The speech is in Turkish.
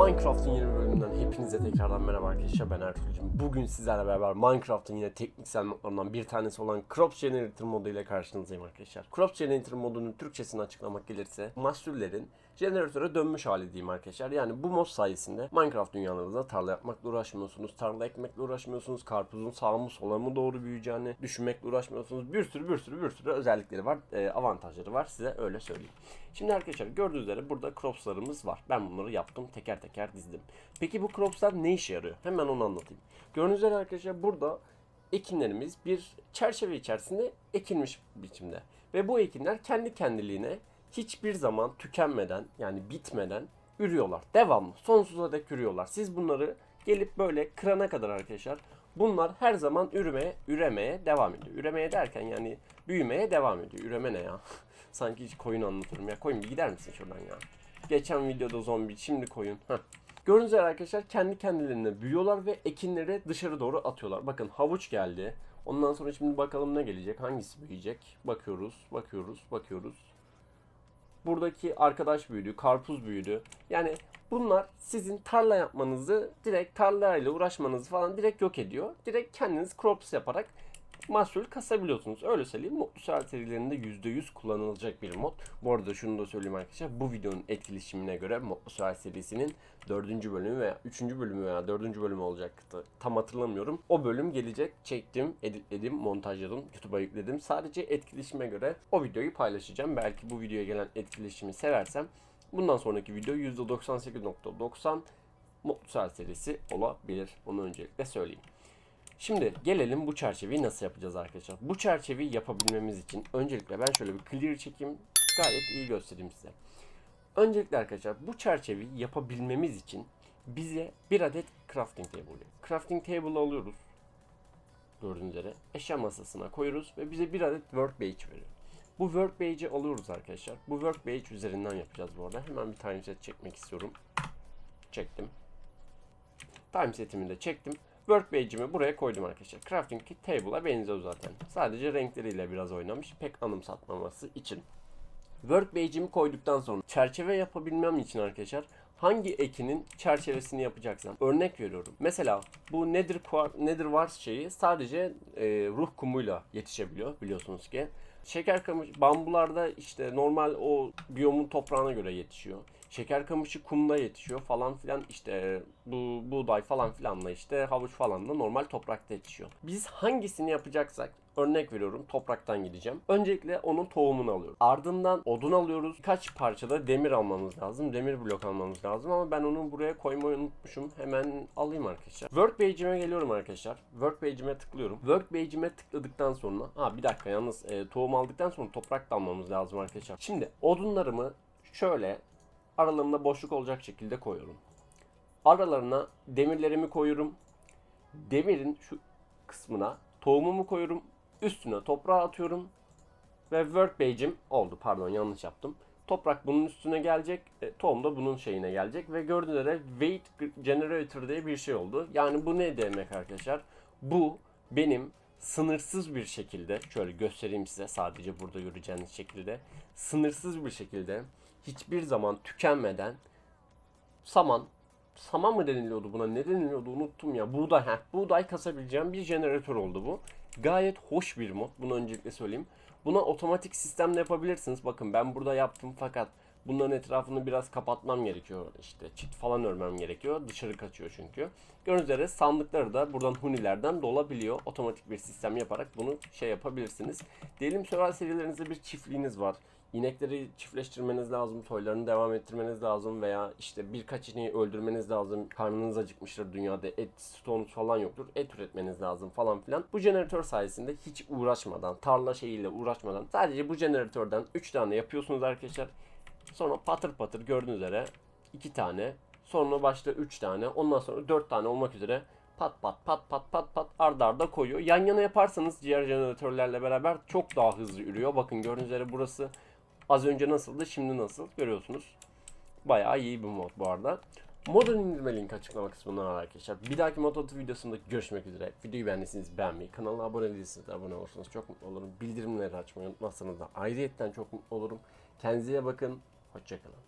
Minecraft'ın yeni bölümünden hepinize tekrardan merhaba arkadaşlar ben Ertuğrul'cum. Bugün sizlerle beraber Minecraft'ın yine tekniksel modlarından bir tanesi olan Crops Generator modu ile karşınızdayım arkadaşlar. Crops Generator modunun Türkçesini açıklamak gelirse mahsullerin jeneratöre dönmüş hali diyeyim arkadaşlar. Yani bu mod sayesinde Minecraft dünyanızda tarla yapmakla uğraşmıyorsunuz, tarla ekmekle uğraşmıyorsunuz, karpuzun sağa mı sola mı doğru büyüyeceğini düşünmekle uğraşmıyorsunuz. Bir sürü bir sürü bir sürü özellikleri var, e, avantajları var size öyle söyleyeyim. Şimdi arkadaşlar gördüğünüz üzere burada cropslarımız var. Ben bunları yaptım teker teker dizdim. Peki bu cropslar ne işe yarıyor? Hemen onu anlatayım. Gördüğünüz üzere arkadaşlar burada ekinlerimiz bir çerçeve içerisinde ekilmiş biçimde. Ve bu ekinler kendi kendiliğine hiçbir zaman tükenmeden yani bitmeden ürüyorlar. Devamlı sonsuza dek ürüyorlar. Siz bunları gelip böyle kırana kadar arkadaşlar bunlar her zaman üremeye, üremeye devam ediyor. Üremeye derken yani büyümeye devam ediyor. Üreme ne ya? Sanki hiç koyun anlatırım ya. Koyun bir gider misin şuradan ya? Geçen videoda zombi şimdi koyun. Heh. Gördüğünüz üzere arkadaşlar kendi kendilerine büyüyorlar ve ekinleri dışarı doğru atıyorlar. Bakın havuç geldi. Ondan sonra şimdi bakalım ne gelecek? Hangisi büyüyecek? Bakıyoruz, bakıyoruz, bakıyoruz. Buradaki arkadaş büyüdü, karpuz büyüdü. Yani bunlar sizin tarla yapmanızı, direkt tarlayla uğraşmanızı falan direkt yok ediyor. Direkt kendiniz crops yaparak mahsul kasabiliyorsunuz. Öyle söyleyeyim. Mutlu Sürat serilerinde %100 kullanılacak bir mod. Bu arada şunu da söyleyeyim arkadaşlar. Bu videonun etkileşimine göre Mutlu Sürat serisinin 4. bölümü veya 3. bölümü veya 4. bölümü olacaktı. Tam hatırlamıyorum. O bölüm gelecek. Çektim, editledim, montajladım, YouTube'a yükledim. Sadece etkileşime göre o videoyu paylaşacağım. Belki bu videoya gelen etkileşimi seversem bundan sonraki video %98.90 Mutlu Sürat serisi olabilir. Onu öncelikle söyleyeyim. Şimdi gelelim bu çerçeveyi nasıl yapacağız arkadaşlar. Bu çerçeveyi yapabilmemiz için öncelikle ben şöyle bir clear çekeyim. Gayet iyi göstereyim size. Öncelikle arkadaşlar bu çerçeveyi yapabilmemiz için bize bir adet crafting table. Crafting table alıyoruz. Gördüğünüz üzere eşya masasına koyuyoruz ve bize bir adet workbench veriyor. Bu workbench'i alıyoruz arkadaşlar. Bu workbench üzerinden yapacağız bu arada. Hemen bir time set çekmek istiyorum. Çektim. Time setimi de çektim. Workbench'imi buraya koydum arkadaşlar. Crafting table'a benziyor zaten. Sadece renkleriyle biraz oynamış. Pek anımsatmaması için. Workbench'imi koyduktan sonra çerçeve yapabilmem için arkadaşlar hangi ekinin çerçevesini yapacaksam örnek veriyorum. Mesela bu Nether, Quar- Nether Wars şeyi sadece e, ruh kumuyla yetişebiliyor biliyorsunuz ki. Şeker kamışı bambularda işte normal o biyomun toprağına göre yetişiyor. Şeker kamışı kumda yetişiyor falan filan işte bu buğday falan filanla işte havuç falan da normal toprakta yetişiyor. Biz hangisini yapacaksak örnek veriyorum topraktan gideceğim. Öncelikle onun tohumunu alıyoruz. Ardından odun alıyoruz. Kaç parçada demir almamız lazım. Demir blok almamız lazım ama ben onu buraya koymayı unutmuşum. Hemen alayım arkadaşlar. Workbench'ime geliyorum arkadaşlar. Workbench'ime tıklıyorum. Workbench'ime tıkladıktan sonra ha bir dakika yalnız e, tohum aldıktan sonra toprak da almamız lazım arkadaşlar. Şimdi odunlarımı şöyle aralarında boşluk olacak şekilde koyuyorum. Aralarına demirlerimi koyuyorum. Demirin şu kısmına tohumumu koyuyorum. Üstüne toprağı atıyorum. Ve workbench'im oldu. Pardon yanlış yaptım. Toprak bunun üstüne gelecek. E, tohum da bunun şeyine gelecek. Ve gördüğünüz üzere weight generator diye bir şey oldu. Yani bu ne demek arkadaşlar? Bu benim sınırsız bir şekilde şöyle göstereyim size sadece burada göreceğiniz şekilde sınırsız bir şekilde hiçbir zaman tükenmeden saman saman mı deniliyordu buna ne deniliyordu unuttum ya buğday heh, buğday kasabileceğim bir jeneratör oldu bu. Gayet hoş bir mod bunu öncelikle söyleyeyim. Buna otomatik sistemle yapabilirsiniz. Bakın ben burada yaptım fakat bunların etrafını biraz kapatmam gerekiyor. İşte çit falan örmem gerekiyor. Dışarı kaçıyor çünkü. Gördüğünüz üzere sandıkları da buradan hunilerden dolabiliyor. Otomatik bir sistem yaparak bunu şey yapabilirsiniz. Diyelim survival serilerinizde bir çiftliğiniz var. İnekleri çiftleştirmeniz lazım, soylarını devam ettirmeniz lazım veya işte birkaç ineği öldürmeniz lazım. Karnınız acıkmıştır dünyada et stoğunuz falan yoktur. Et üretmeniz lazım falan filan. Bu jeneratör sayesinde hiç uğraşmadan, tarla şeyiyle uğraşmadan sadece bu jeneratörden 3 tane yapıyorsunuz arkadaşlar. Sonra patır patır gördüğünüz üzere 2 tane. Sonra başta 3 tane. Ondan sonra 4 tane olmak üzere pat pat pat pat pat pat arda arda koyuyor. Yan yana yaparsanız diğer jeneratörlerle beraber çok daha hızlı ürüyor. Bakın gördüğünüz üzere burası az önce nasıldı şimdi nasıl görüyorsunuz. Bayağı iyi bir mod bu arada. Modun indirme linki açıklama kısmında var arkadaşlar. Bir dahaki adı videosunda görüşmek üzere. Videoyu beğendiyseniz beğenmeyi, kanala abone değilseniz de abone olursanız çok mutlu olurum. Bildirimleri açmayı unutmazsanız da ayrıyetten çok mutlu olurum. Kendinize bakın. Hoşçakalın.